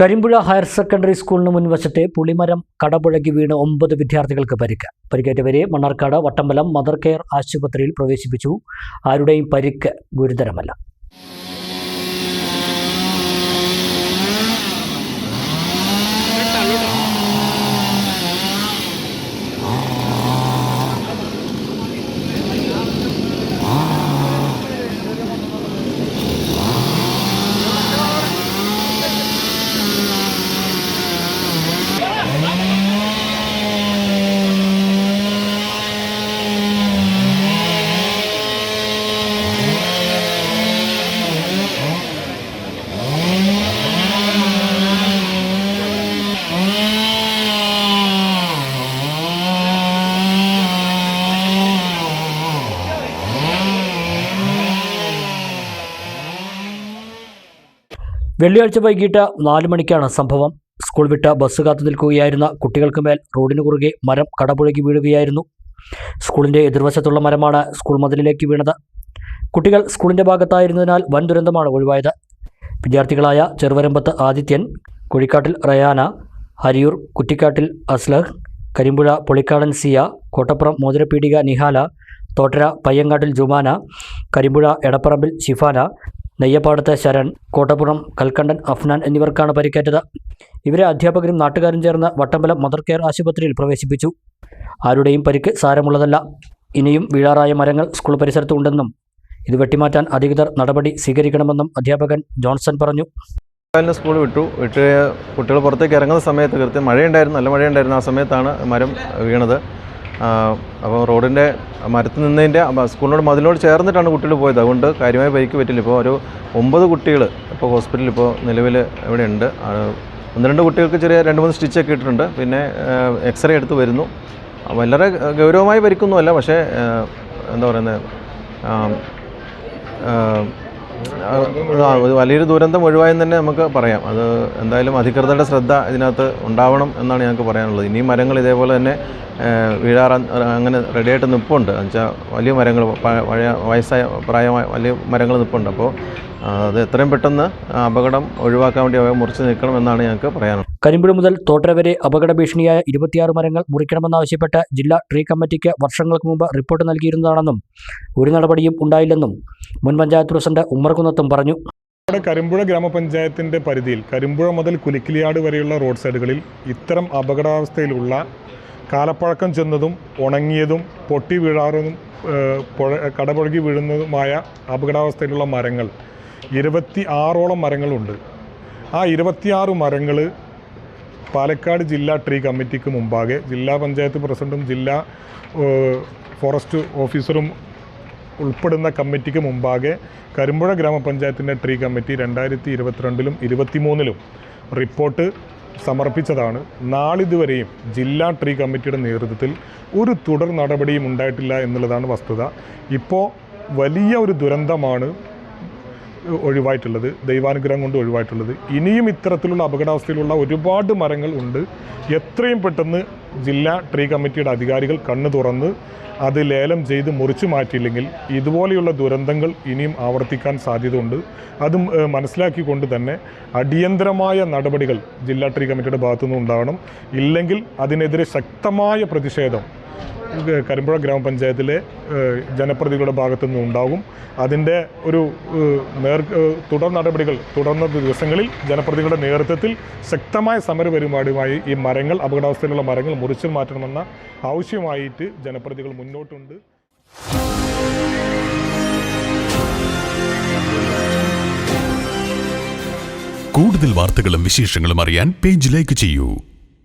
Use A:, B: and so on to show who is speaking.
A: Karimpuzha higher secondary സ്കൂളിന് മുൻവശത്തെ പുളിമരം കടപുഴകി വീണ് ഒമ്പത് വിദ്യാർത്ഥികൾക്ക് പരിക്ക്. പരിക്കേറ്റവരെ മണ്ണാർക്കാട് വട്ടമ്പലം മദർ കെയർ ആശുപത്രിയിൽ പ്രവേശിപ്പിച്ചു. ആരുടെയും പരിക്ക് ഗുരുതരമല്ല. വെള്ളിയാഴ്ച വൈകിട്ട് നാല് മണിക്കാണ് സംഭവം. സ്കൂൾ വിട്ട ബസ് കാത്തു നിൽക്കുകയായിരുന്ന കുട്ടികൾക്ക് മേൽ റോഡിന് കുറുകെ മരം കടപുഴകി വീഴുകയായിരുന്നു. സ്കൂളിന്റെ എതിർവശത്തുള്ള മരമാണ് സ്കൂൾ മതിലിലേക്ക് വീണത്. കുട്ടികൾ സ്കൂളിന്റെ ഭാഗത്തായിരുന്നതിനാൽ വൻ ദുരന്തമാണ് ഒഴിവായത്. വിദ്യാർത്ഥികളായ ചെറുവരമ്പത്ത് ആദിത്യൻ കുഴിക്കാട്ടിൽ റയാന ഹരിയൂർ കുറ്റിക്കാട്ടിൽ അസ്ലഹ് കരിമ്പുഴ പൊളിക്കാടൻ സിയ കോട്ടപ്പുറം മോതിരപ്പീടിക നിഹാല തോട്ടര പയ്യങ്ങാട്ടിൽ ജുമാന കരിമ്പുഴ എടപ്പറമ്പിൽ ഷിഫാന നെയ്യപ്പാടത്തെ ശരൺ കോട്ടപ്പുറം കൽക്കണ്ടൻ അഫ്നാൻ എന്നിവർക്കാണ് പരിക്കേറ്റത്. ഇവരെ അധ്യാപകരും നാട്ടുകാരും ചേർന്ന് വട്ടമ്പലം മദർ കെയർ ആശുപത്രിയിൽ പ്രവേശിപ്പിച്ചു. ആരുടെയും പരിക്ക് സാരമുള്ളതല്ല. ഇനിയും വീഴാറായ മരങ്ങൾ സ്കൂൾ പരിസരത്തുണ്ടെന്നും ഇത് വെട്ടിമാറ്റാൻ അധികൃതർ നടപടി സ്വീകരിക്കണമെന്നും അധ്യാപകൻ ജോൺസൺ പറഞ്ഞു.
B: സ്കൂൾ വിട്ടു. വിട്ട് കുട്ടികൾ പുറത്തേക്ക് ഇറങ്ങുന്ന സമയത്ത് കൃത്യം മഴയുണ്ടായിരുന്നു. നല്ല മഴയുണ്ടായിരുന്നു. ആ സമയത്താണ് മരം വീണത്. അപ്പോൾ റോഡിന്റെ മരത്ത് നിന്നതിന്റെ സ്കൂളിനോട് മതിലിനോട് ചേർന്നിട്ടാണ് കുട്ടികൾ പോയത്. അതുകൊണ്ട് കാര്യമായ പരിക്ക് പറ്റില്ല. ഇപ്പോൾ ഒരു ഒമ്പത് കുട്ടികൾ ഇപ്പോൾ ഹോസ്പിറ്റലിൽ ഇപ്പോൾ നിലവിൽ ഇവിടെ ഉണ്ട്. ഒന്ന് രണ്ട് കുട്ടികൾക്ക് ചെറിയ രണ്ട് മൂന്ന് സ്റ്റിച്ചൊക്കെ ഇട്ടിട്ടുണ്ട്. പിന്നെ എക്സ്റേ എടുത്ത് വരുന്നു. വളരെ ഗൗരവമായി പരിക്കൊന്നുമല്ല പക്ഷേ എന്താ പറയുന്നത് വലിയൊരു ദുരന്തം ഒഴിവായെന്ന് തന്നെ നമുക്ക് പറയാം. അത് എന്തായാലും അധികൃതരുടെ ശ്രദ്ധ ഇതിനകത്ത് ഉണ്ടാവണം എന്നാണ് ഞങ്ങൾക്ക് പറയാനുള്ളത്. ഇനിയും മരങ്ങൾ ഇതേപോലെ തന്നെ വീഴാറാൻ അങ്ങനെ റെഡിയായിട്ട് നിൽപ്പുണ്ട് എന്നുവെച്ചാൽ വലിയ മരങ്ങൾ വയസ്സായ പ്രായമായ വലിയ മരങ്ങൾ നിൽപ്പുണ്ട് അപ്പോൾ അത് എത്രയും പെട്ടെന്ന് അപകടം ഒഴിവാക്കാൻ വേണ്ടി അവയെ മുറിച്ച് നിൽക്കണം എന്നാണ് ഞങ്ങൾക്ക് പറയാനുള്ളത്.
A: കരിമ്പുഴ മുതൽ തോട്ടര വരെ അപകട ഭീഷണിയായ ഇരുപത്തിയാറ് മരങ്ങൾ മുറിക്കണമെന്നാവശ്യപ്പെട്ട് ജില്ലാ ട്രീ കമ്മിറ്റിക്ക് വർഷങ്ങൾക്ക് മുമ്പ് റിപ്പോർട്ട് നൽകിയിരുന്നതാണെന്നും ഒരു നടപടിയും ഉണ്ടായില്ലെന്നും മുൻ പഞ്ചായത്ത് പ്രസിഡന്റ് ഉമ്മർകുന്നത്തും പറഞ്ഞു.
C: നമ്മുടെ കരിമ്പുഴ ഗ്രാമപഞ്ചായത്തിന്റെ പരിധിയിൽ കരിമ്പുഴ മുതൽ കുലിക്കിലിയാട് വരെയുള്ള റോഡ് സൈഡുകളിൽ ഇത്തരം അപകടാവസ്ഥയിലുള്ള കാലപ്പഴക്കം ചെന്നതും ഉണങ്ങിയതും പൊട്ടി വീഴാറും പുഴ കടപുഴകി വീഴുന്നതുമായ അപകടാവസ്ഥയിലുള്ള മരങ്ങൾ ഇരുപത്തി ആറോളം മരങ്ങളുണ്ട്. ആ ഇരുപത്തിയാറ് മരങ്ങൾ പാലക്കാട് ജില്ലാ ട്രീ കമ്മിറ്റിക്ക് മുമ്പാകെ ജില്ലാ പഞ്ചായത്ത് പ്രസിഡന്റും ജില്ലാ ഫോറസ്റ്റ് ഓഫീസറും ഉൾപ്പെടുന്ന കമ്മിറ്റിക്ക് മുമ്പാകെ കരിമ്പുഴ ഗ്രാമപഞ്ചായത്തിന്റെ ട്രീ കമ്മിറ്റി രണ്ടായിരത്തി ഇരുപത്തിരണ്ടിലും ഇരുപത്തിമൂന്നിലും റിപ്പോർട്ട് സമർപ്പിച്ചതാണ്. നാളിതുവരെയും ജില്ലാ ട്രീ കമ്മിറ്റിയുടെ നേതൃത്വത്തിൽ ഒരു തുടർ നടപടിയും ഉണ്ടായിട്ടില്ല എന്നുള്ളതാണ് വസ്തുത. ഇപ്പോൾ വലിയ ഒരു ദുരന്തമാണ് ഒഴിവായിട്ടുള്ളത് ദൈവാനുഗ്രഹം കൊണ്ട് ഒഴിവായിട്ടുള്ളത്. ഇനിയും ഇത്തരത്തിലുള്ള അപകടാവസ്ഥയിലുള്ള ഒരുപാട് മരങ്ങൾ ഉണ്ട്. എത്രയും പെട്ടെന്ന് ജില്ലാ ട്രീ കമ്മിറ്റിയുടെ അധികാരികൾ കണ്ണു തുറന്ന് അത് ലേലം ചെയ്ത് മുറിച്ചു മാറ്റിയില്ലെങ്കിൽ ഇതുപോലെയുള്ള ദുരന്തങ്ങൾ ഇനിയും ആവർത്തിക്കാൻ സാധ്യതയുണ്ട്. അതും മനസ്സിലാക്കിക്കൊണ്ട് തന്നെ അടിയന്തരമായ നടപടികൾ ജില്ലാ ട്രീ കമ്മിറ്റിയുടെ ഭാഗത്തുനിന്ന് ഉണ്ടാവണം ഇല്ലെങ്കിൽ അതിനെതിരെ ശക്തമായ പ്രതിഷേധം കരിമ്പുഴ ഗ്രാമപഞ്ചായത്തിലെ ജനപ്രതികളുടെ ഭാഗത്തു നിന്നും ഉണ്ടാകും. അതിന്റെ ഒരു നേർ തുടർ നടപടികൾ തുടർന്ന ദിവസങ്ങളിൽ ജനപ്രതികളുടെ നേതൃത്വത്തിൽ ശക്തമായ സമരപരിപാടിയുമായി ഈ മരങ്ങൾ അപകടാവസ്ഥയിലുള്ള മരങ്ങൾ മുറിച്ചു മാറ്റണമെന്ന ആവശ്യമായിട്ട് ജനപ്രതിനിധികൾ മുന്നോട്ടുണ്ട്.
D: കൂടുതൽ വാർത്തകളും വിശേഷങ്ങളും അറിയാൻ പേജ് ലൈക്ക് ചെയ്യൂ.